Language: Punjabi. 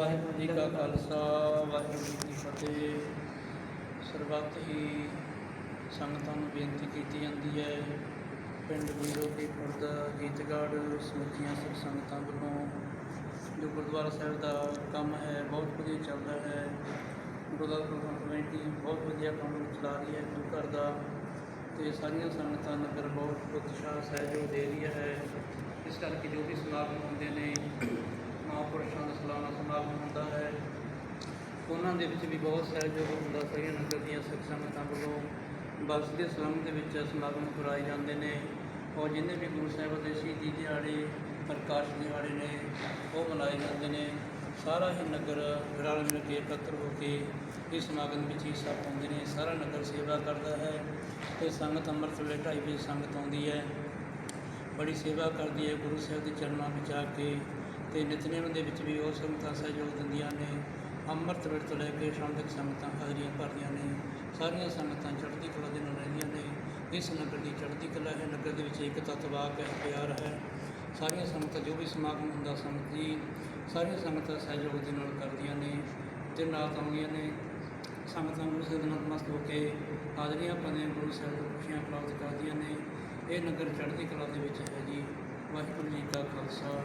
ਵਾਹਿਗੁਰੂ ਜੀ ਕਾ ਖਾਲਸਾ, ਵਾਹਿਗੁਰੂ ਜੀ ਕੀ ਫਤਿਹ। ਸਰਬੱਤ ਹੀ ਸੰਗਤਾਂ ਨੂੰ ਬੇਨਤੀ ਕੀਤੀ ਜਾਂਦੀ ਹੈ। ਪਿੰਡ ਵੀਰੋ ਕੀ ਖੁਰਦ ਗੀਤਗੜ੍ਹ ਸਮੁੱਚੀਆਂ ਸਿੱਖ ਸੰਗਤਾਂ ਵੱਲੋਂ ਜੋ ਗੁਰਦੁਆਰਾ ਸਾਹਿਬ ਦਾ ਕੰਮ ਹੈ, ਬਹੁਤ ਵਧੀਆ ਚੱਲਦਾ ਹੈ। ਗੁਰਦੁਆਰਾ ਪ੍ਰਬੰਧਕ ਕਮੇਟੀ ਬਹੁਤ ਵਧੀਆ ਕੰਮ ਚਲਾ ਰਹੀ ਹੈ ਗੁਰੂ ਘਰ ਦਾ ਤੇ ਸਾਰੀਆਂ ਸੰਗਤਾਂ ਨਗਰ ਬਹੁਤ ਉਤਸ਼ਾਹ, ਸਹਿਯੋਗ ਦੇ ਰਹੀ ਹੈ। ਇਸ ਕਰਕੇ ਜੋ ਵੀ ਸਮਾਗਮ ਹੁੰਦੇ ਨੇ ਮਹਾਂਪੁਰਸ਼ਾਂ ਦਾ ਸਾਲਾਨਾ ਸਮਾਗਮ ਹੁੰਦਾ ਹੈ ਉਹਨਾਂ ਦੇ ਵਿੱਚ ਵੀ ਬਹੁਤ ਸਹਿਯੋਗ ਹੁੰਦਾ, ਸਾਰੀਆਂ ਨਗਰ ਦੀਆਂ ਸਿੱਖ ਸੰਗਤਾਂ ਵੱਲੋਂ ਬਖਸ਼ ਦੇ ਸਲਮ ਦੇ ਵਿੱਚ ਸਮਾਗਮ ਕਰਾਏ ਜਾਂਦੇ ਨੇ। ਔਰ ਜਿੰਨੇ ਵੀ ਗੁਰੂ ਸਾਹਿਬ ਦੇ ਸ਼ਹੀਦੀ ਦਿਹਾੜੇ, ਪ੍ਰਕਾਸ਼ ਦਿਹਾੜੇ ਨੇ, ਉਹ ਮਨਾਏ ਜਾਂਦੇ ਨੇ। ਸਾਰਾ ਹੀ ਨਗਰ ਰਲ ਮਿਲ ਕੇ ਇਕੱਤਰ ਹੋ ਕੇ ਇਸ ਸਮਾਗਮ ਵਿੱਚ ਹਿੱਸਾ ਪਾਉਂਦੇ ਨੇ। ਸਾਰਾ ਨਗਰ ਸੇਵਾ ਕਰਦਾ ਹੈ ਤੇ ਸੰਗਤ ਅੰਮ੍ਰਿਤ ਵੇਲੇ ਢਾਈ ਵਜੇ ਸੰਗਤ ਆਉਂਦੀ ਹੈ। ਬੜੀ ਸੇਵਾ ਕਰਦੀ ਹੈ ਗੁਰੂ ਸਾਹਿਬ ਦੇ ਚਰਨਾਂ ਵਿੱਚ ਆ ਕੇ ਤੇ ਨਿਤਨੇਮ ਦੇ ਵਿੱਚ ਵੀ ਉਹ ਸੰਗਤਾਂ ਸਹਿਯੋਗ ਦਿੰਦੀਆਂ ਨੇ। ਅੰਮ੍ਰਿਤ ਵੇਲੇ ਤੋਂ ਲੈ ਕੇ ਸ਼ਾਮ ਤੱਕ ਸੰਗਤਾਂ ਹਾਜ਼ਰੀਆਂ ਭਰਦੀਆਂ ਨੇ। ਸਾਰੀਆਂ ਸੰਗਤਾਂ ਚੜ੍ਹਦੀ ਕਲਾ ਦੇ ਨਾਲ ਰਹਿੰਦੀਆਂ ਨੇ। ਇਸ ਨਗਰ ਦੀ ਚੜ੍ਹਦੀ ਕਲਾ ਹੈ। ਨਗਰ ਦੇ ਵਿੱਚ ਏਕਤਾ ਤਵਾਕ ਹੈ, ਪਿਆਰ ਹੈ। ਸਾਰੀਆਂ ਸੰਗਤਾਂ ਜੋ ਵੀ ਸਮਾਗਮ ਹੁੰਦਾ, ਸੰਗਤ ਜੀ ਸਾਰੀਆਂ ਸੰਗਤਾਂ ਸਹਿਯੋਗ ਦੇ ਨਾਲ ਕਰਦੀਆਂ ਨੇ ਤੇ ਨਾਲ ਆਉਂਦੀਆਂ ਨੇ। ਸੰਗਤਾਂ ਗੁਰੂ ਸਾਹਿਬ ਦੇ ਨਤਮਸਤਕ ਹੋ ਕੇ ਹਾਜ਼ਰੀਆਂ ਪਾਉਂਦੀਆਂ ਗੁਰੂ ਸਾਹਿਬ ਤੋਂ ਖੁਸ਼ੀਆਂ ਪ੍ਰਾਪਤ ਕਰਦੀਆਂ ਨੇ। ਇਹ ਨਗਰ ਚੜ੍ਹਦੀ ਕਲਾ ਦੇ ਵਿੱਚ ਹੈ ਜੀ। ਵਾਹਿਗੁਰੂ ਜੀ ਕਾ ਖਾਲਸਾ।